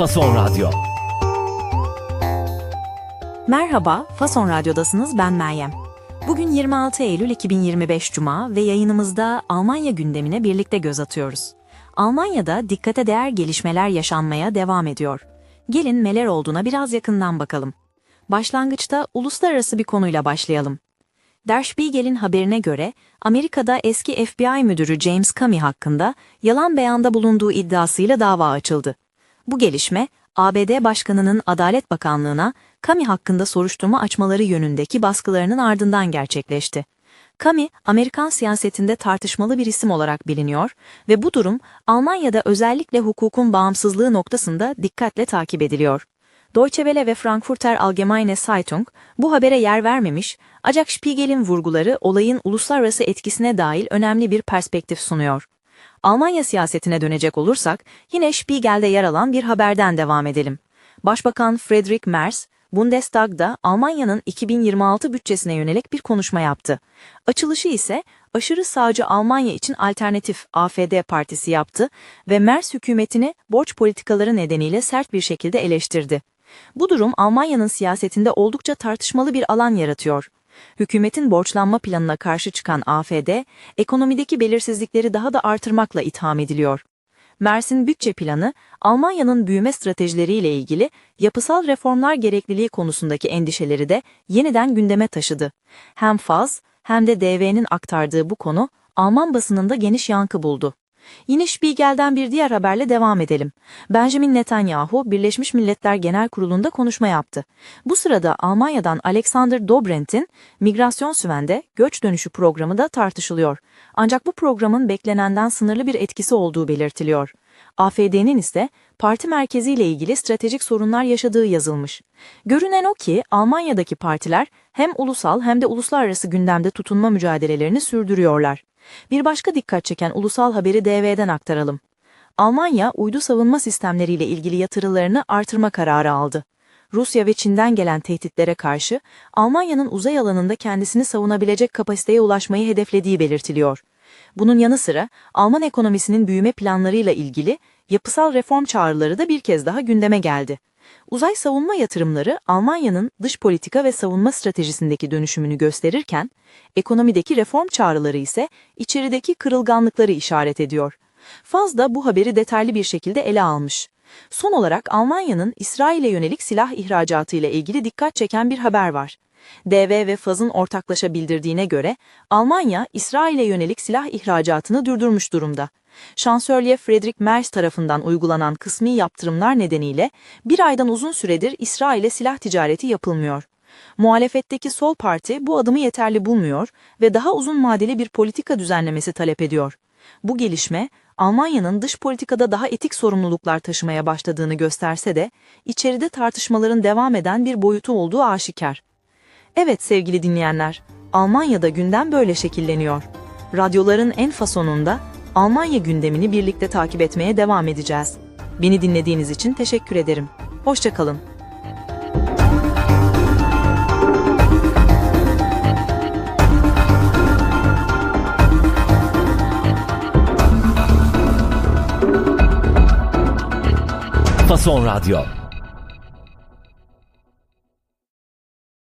Fason Radyo. Merhaba, Fason Radyo'dasınız ben Meryem. Bugün 26 Eylül 2025 Cuma ve yayınımızda Almanya gündemine birlikte göz atıyoruz. Almanya'da dikkate değer gelişmeler yaşanmaya devam ediyor. Gelin neler olduğuna biraz yakından bakalım. Başlangıçta uluslararası bir konuyla başlayalım. Der Spiegel'in haberine göre Amerika'da eski FBI müdürü James Comey hakkında yalan beyanda bulunduğu iddiasıyla dava açıldı. Bu gelişme ABD Başkanı'nın Adalet Bakanlığı'na Comey hakkında soruşturma açmaları yönündeki baskılarının ardından gerçekleşti. Comey, Amerikan siyasetinde tartışmalı bir isim olarak biliniyor ve bu durum Almanya'da özellikle hukukun bağımsızlığı noktasında dikkatle takip ediliyor. Deutsche Welle ve Frankfurter Allgemeine Zeitung bu habere yer vermemiş, ancak Spiegel'in vurguları olayın uluslararası etkisine dair önemli bir perspektif sunuyor. Almanya siyasetine dönecek olursak, yine Spiegel'de yer alan bir haberden devam edelim. Başbakan Friedrich Merz, Bundestag'da Almanya'nın 2026 bütçesine yönelik bir konuşma yaptı. Açılışı ise aşırı sağcı Almanya için Alternatif AFD Partisi yaptı ve Merz hükümetini borç politikaları nedeniyle sert bir şekilde eleştirdi. Bu durum Almanya'nın siyasetinde oldukça tartışmalı bir alan yaratıyor. Hükümetin borçlanma planına karşı çıkan AFD, ekonomideki belirsizlikleri daha da artırmakla itham ediliyor. Mersin bütçe planı, Almanya'nın büyüme stratejileriyle ilgili yapısal reformlar gerekliliği konusundaki endişeleri de yeniden gündeme taşıdı. Hem Faz hem de DV'nin aktardığı bu konu Alman basınında geniş yankı buldu. Yine Spiegel'den bir diğer haberle devam edelim. Benjamin Netanyahu, Birleşmiş Milletler Genel Kurulu'nda konuşma yaptı. Bu sırada Almanya'dan Alexander Dobrent'in Migrasyon Süven'de göç dönüşü programı da tartışılıyor. Ancak bu programın beklenenden sınırlı bir etkisi olduğu belirtiliyor. AFD'nin ise parti merkeziyle ilgili stratejik sorunlar yaşadığı yazılmış. Görünen o ki Almanya'daki partiler hem ulusal hem de uluslararası gündemde tutunma mücadelelerini sürdürüyorlar. Bir başka dikkat çeken ulusal haberi DV'den aktaralım. Almanya, uydu savunma sistemleriyle ilgili yatırımlarını artırma kararı aldı. Rusya ve Çin'den gelen tehditlere karşı Almanya'nın uzay alanında kendisini savunabilecek kapasiteye ulaşmayı hedeflediği belirtiliyor. Bunun yanı sıra Alman ekonomisinin büyüme planlarıyla ilgili yapısal reform çağrıları da bir kez daha gündeme geldi. Uzay savunma yatırımları Almanya'nın dış politika ve savunma stratejisindeki dönüşümünü gösterirken, ekonomideki reform çağrıları ise içerideki kırılganlıkları işaret ediyor. Faz da bu haberi detaylı bir şekilde ele almış. Son olarak Almanya'nın İsrail'e yönelik silah ihracatı ile ilgili dikkat çeken bir haber var. DV ve Faz'ın ortaklaşa bildirdiğine göre Almanya, İsrail'e yönelik silah ihracatını durdurmuş durumda. Şansölye Friedrich Merz tarafından uygulanan kısmi yaptırımlar nedeniyle bir aydan uzun süredir İsrail'e silah ticareti yapılmıyor. Muhalefetteki Sol Parti bu adımı yeterli bulmuyor ve daha uzun vadeli bir politika düzenlemesi talep ediyor. Bu gelişme, Almanya'nın dış politikada daha etik sorumluluklar taşımaya başladığını gösterse de, içeride tartışmaların devam eden bir boyutu olduğu aşikar. Evet sevgili dinleyenler, Almanya'da gündem böyle şekilleniyor. Radyoların en fasonunda Almanya gündemini birlikte takip etmeye devam edeceğiz. Beni dinlediğiniz için teşekkür ederim. Hoşçakalın. Fason Radyo.